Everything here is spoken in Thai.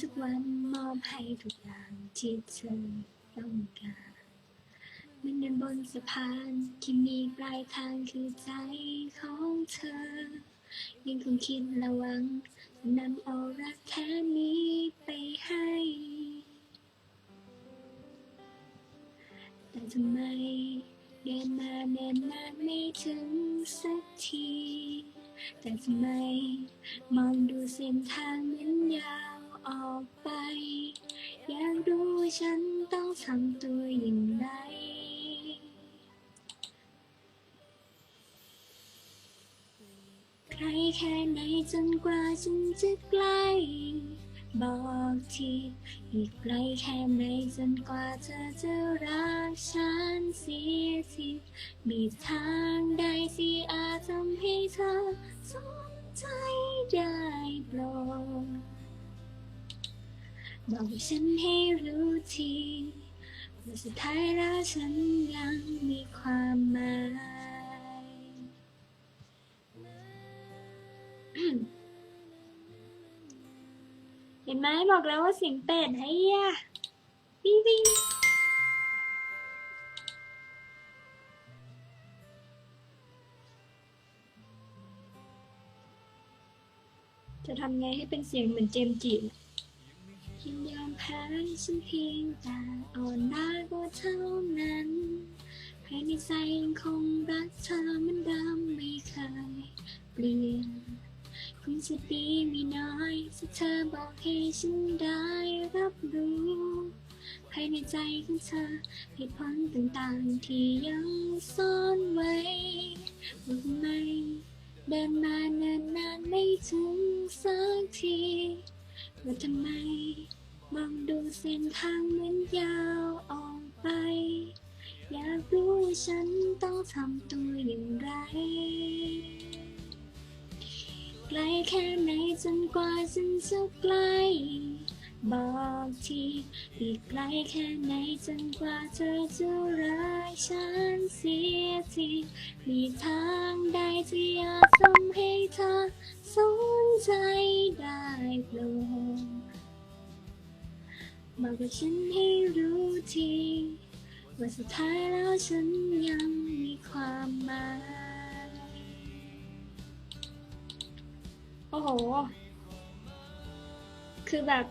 สักวันมอบให้ทุกอย่างที่เธอต้องการเหมันเดินบนสะพานที่มีปลายทางคือใจของเธอ ยังคงคิดระวังนำเอารักแท้นี้ไปให้ แต่ทำไมเดินมาเดินนาไม่ถึงสักที แต่ทำไมมองดูเส้นทางเหมือนยาว ออกไป อยากรู้ว่าฉันต้องทำตัวอย่างไรใกลแค่ไหนจนกว่าฉันจะใกล้บอกทีอีกไกลแค่ไหนจนกว่าเธอจะรักฉันเสียทีมีทางใดที่อาจทำให้เธอสนใจได้โปรด บอกฉันให้รู้ทีว่าสุดท้ายแล้วฉันยังมีความหมายเห็นไหมบอกแล้วว่าเสียงเป็ดให้ยะวิ่งวิ่งจะทำไงให้เป็นเสียงเหมือนเจมจิน่ะ ยินยอมแพ้ฉันเพียงแต่อ่อนล้าก็เท่านั้นภายในใจยังคงรักเธอเหมือนเดิมไม่เคยเปลี่ยนคงจะดีไม่น้อยถ้าเธอบอกให้ฉันได้รับรู้ภายในใจของเธอเหตุผลต่างๆที่ยังซ่อนไว้ว่าทำไมเดินมาเนินนานไม่ถึงสักที ว่าทำไมมองดูเส้นทางเหมือนยาวออกไป อยากรู้ฉันต้องทำตัวอย่างไร ไกลแค่ไหนจนกว่าฉันจะใกล บอกทีอีกไกลแค่ไหนจนกว่าเธอจะรักฉันเสีย ทีมีทางใดที่อาจทำให้เธอสนใจได้โปรดบอกกับฉันให้รู้ทีว่าสุดท้ายแล้วฉันยังมีความหมาย โอ้โห คือแบบ